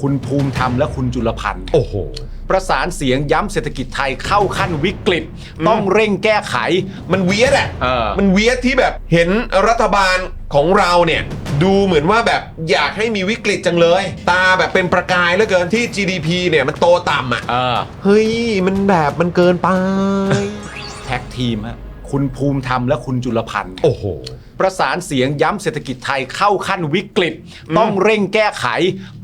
คุณภูมิธรรมและคุณจุลพันธ์ โอ้โห ประสานเสียงย้ำเศรษฐกิจไทยเข้าขั้นวิกฤต ต้องเร่งแก้ไข มันเวียดอะเออ มันเวียดที่แบบเห็นรัฐบาลของเราเนี่ย ดูเหมือนว่าแบบอยากให้มีวิกฤตจังเลย ตาแบบเป็นประกายเหลือเกินที่ GDP เนี่ยมันโตต่ำอะเออ เฮ้ย มันแบบมันเกินไป แท็กทีมฮะ คุณภูมิธรรมและคุณจุลพันธ์ โอ้โห ประสานเสียงย้ำเศรษฐกิจไทยเข้าขั้นวิกฤต ต้องเร่งแก้ไข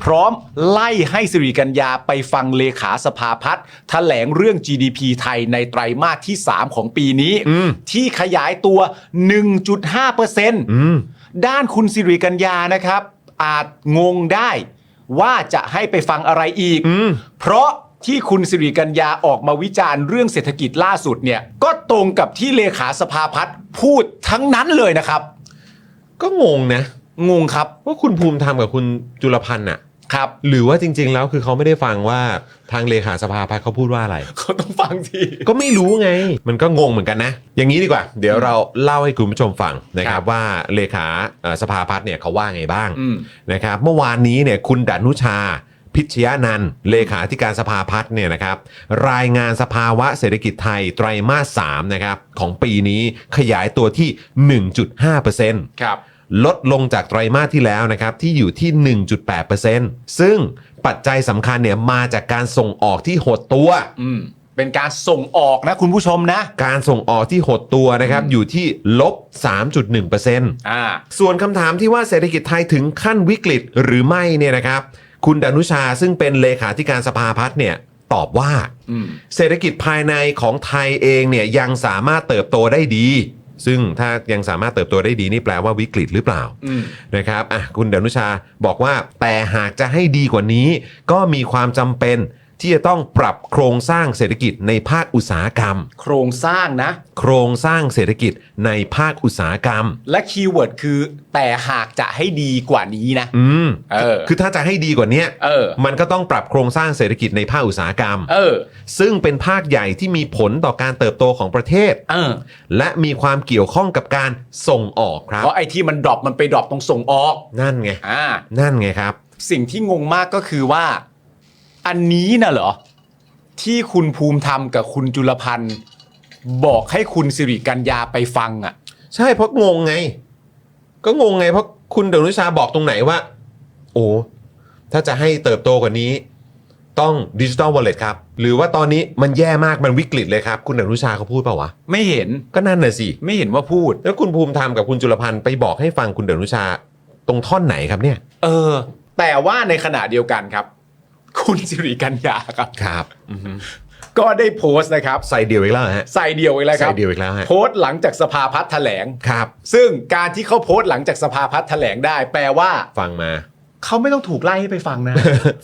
พร้อมไล่ให้สิริกัญญาไปฟังเลขาสภาพัฒน์แถลงเรื่อง GDP ไทยในไตรมาสที่ 3 ของปีนี้ที่ขยายตัว 1.5%ด้านคุณสิริกัญญานะครับ อาจงงได้ว่าจะให้ไปฟังอะไรอีกเพราะ ที่คุณสิริกัญญาออกมาวิจารณ์เรื่องเศรษฐกิจล่าสุดเนี่ย ก็ตรงกับที่เลขาสภาพัฒน์พูดทั้งนั้นเลยนะครับ ก็งงนะ งงครับ ว่าคุณภูมิธรรมกับคุณจุลพันธ์อะครับ หรือว่าจริง ๆ แล้วคือเขาไม่ได้ฟังว่าทางเลขาสภาพัฒน์เขาพูดว่าอะไร เขาต้องฟังที ก็ไม่รู้ไง มันก็งงเหมือนกันนะ อย่างนี้ดีกว่า เดี๋ยวเราเล่าให้คุณผู้ชมฟังนะคครัรับบว่าเลขาเอ่อสภาพัฒน์เนี่ยเขาว่าไงบ้างอืม นะครับ เมื่อวานนี้เนี่ยคุณดนุชา พิชยานันท์เลขาธิการสภาพัฒน์เนี่ยนะครับรายงานสภาวะเศรษฐกิจไทยไตรมาส3นะครับของปีนี้ขยายตัวที่ 1.5%ครับลดลงจากไตรมาสที่แล้วนะครับที่อยู่ที่ 1.8%ซึ่งปัจจัยสำคัญเนี่ยมาจากการส่งออกที่หดตัว อืมเป็นการส่งออกนะคุณผู้ชมนะ การส่งออกที่หดตัวนะครับอยู่ที่ลบ 3.1%อ่าส่วนคำถามที่ว่าเศรษฐกิจไทยถึงขั้นวิกฤตหรือไม่เนี่ยนะครับ คุณดนุชาซึ่งเป็นเลขาธิการสภาพัฒน์เนี่ยตอบว่า อืม เศรษฐกิจภายในของไทยเองเนี่ยยังสามารถเติบโตได้ดี ซึ่งถ้ายังสามารถเติบโตได้ดีนี่แปลว่าวิกฤตหรือเปล่า อืม นะครับอะคุณดนุชาบอกว่าแต่หากจะให้ดีกว่านี้ ก็มีความจำเป็น ที่จะต้องปรับโครงสร้างเศรษฐกิจในภาคอุตสาหกรรม โครงสร้างนะ โครงสร้างเศรษฐกิจในภาคอุตสาหกรรม และคีย์เวิร์ดคือแต่หากจะให้ดีกว่านี้นะ อืมเออ คือถ้าจะให้ดีกว่าเนี้ยเออ มันก็ต้องปรับโครงสร้างเศรษฐกิจในภาคอุตสาหกรรม เออ ซึ่งเป็นภาคใหญ่ที่มีผลต่อการเติบโตของประเทศ เออและมีความเกี่ยวข้องกับการส่งออกครับ เพราะไอ้ที่มันดรอปมันไปดรอปตรงส่งออก นั่นไง อ่า นั่นไงครับ สิ่งที่งงมากก็คือว่า อันนี้น่ะเหรอ ที่คุณภูมิธรรมกับคุณจุลพันธ์บอกให้คุณสิริกัญญาไปฟังอะ ใช่เพราะงงไง ก็งงไง เพราะคุณดนุชาบอกตรงไหนว่า โอ้ถ้าจะให้เติบโตกว่านี้ ต้องดิจิ t a ลวอลเล็ตครับ หรือว่าตอนนี้มันแย่มากมันวิกฤตเลยครับ คุณดนุชาเขาพูดเปล่าวะ ไม่เห็นก็นั่นน่ะสิไม่เห็นว่าพูด แล้วคุณภูมิธรรมกับคุณจุลพันธ์ไปบอกให้ฟังคุณดนุชาตรงท่อนไหนครับเนี่ย เออ แต่ว่าในขณะเดียวกันครับ คุณสิริกัญญาครับ ครับก็ได้โพสต์นะครับ ใส่เดียวอีกแล้วเหรอฮะใส่เดียวอีกแล้วครับใส่เดี่ยวอีกแล้วฮะโพสต์หลังจากสภาพัฒน์แถลง ครับ ซึ่งการที่เขาโพสต์หลังจากสภาพัฒน์แถลงได้ แปลว่า ฟังมา เขาไม่ต้องถูกไล่ให้ไปฟังนะ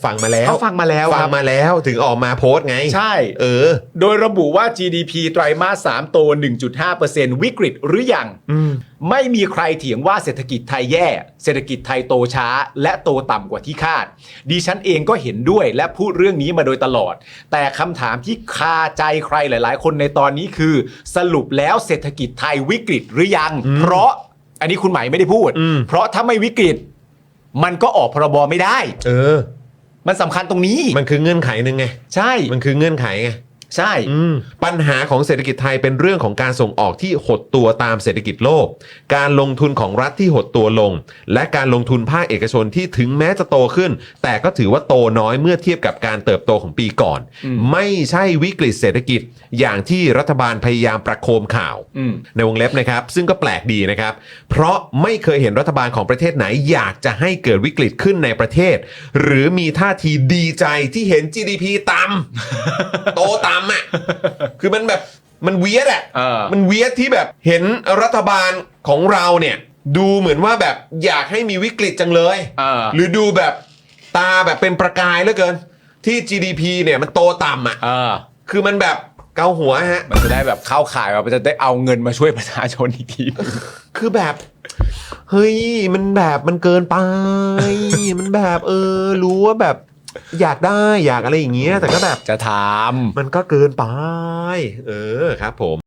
ฟังมาแล้วเขาฟังมาแล้วฟัคงรับมาแล้วถึงออกมาโพสต์ไง ใช่ เออ โดยระบุว่า GDP ไตรมาส3โต 1.5%วิกฤตหรือยังไม่มีใครเถียงว่าเศรษฐกิจไทยแย่ เศรษฐกิจไทยโตช้า และโตต่ำกว่าที่คาด ดิฉันเองก็เห็นด้วยและพูดเรื่องนี้มาโดยตลอด แต่คำถามที่คาใจใครหลาย ๆ คนในตอนนี้คือ สรุปแล้วเศรษฐกิจไทยวิกฤตหรือยัง เพราะอันนี้คุณหมายไม่ได้พูดอืมเพราะถ้าไม่วิกฤต มันก็ออกพรบไม่ได้ เออ มันสำคัญตรงนี้ มันคือเงื่อนไขหนึ่งไง ใช่ มันคือเงื่อนไขไง ใช่อืมปัญหาของเศรษฐกิจไทยเป็นเรื่องของการส่งออกที่หดตัวตามเศรษฐกิจโลก การลงทุนของรัฐที่หดตัวลง และการลงทุนภาคเอกชนที่ถึงแม้จะโตขึ้น แต่ก็ถือว่าโตน้อยเมื่อเทียบกับการเติบโตของปีก่อน ไม่ใช่วิกฤตเศรษฐกิจอย่างที่รัฐบาลพยายามประโคมข่าวอืมในวงเล็บนะครับ ซึ่งก็แปลกดีนะครับ เพราะไม่เคยเห็นรัฐบาลของประเทศไหนอยากจะให้เกิดวิกฤตขึ้นในประเทศ หรือมีท่าทีดีใจที่เห็น GDP ต่ำโตต่ำอะ คือมันแบบมันเวียดอะ เออ มันเวียดที่แบบเห็นรัฐบาลของเราเนี่ย ดูเหมือนว่าแบบอยากให้มีวิกฤตจังเลย เออ หรือดูแบบตาแบบเป็นประกายเหลือเกิน ที่ GDP เนี่ยมันโตต่ำอะ เออ คือมันแบบเกาหัวฮะ มันจะได้แบบเข้าข่ายว่ามันจะได้เอาเงินมาช่วยประชาชนอีกที คือแบบ เฮ้ย มันแบบมันเกินไป มันแบบเออ รู้ว่าแบบ อยากได้อยากอะไรอย่างเงี้ยแต่ก็แบบจะถาม มันก็เกินไป เออครับ ผม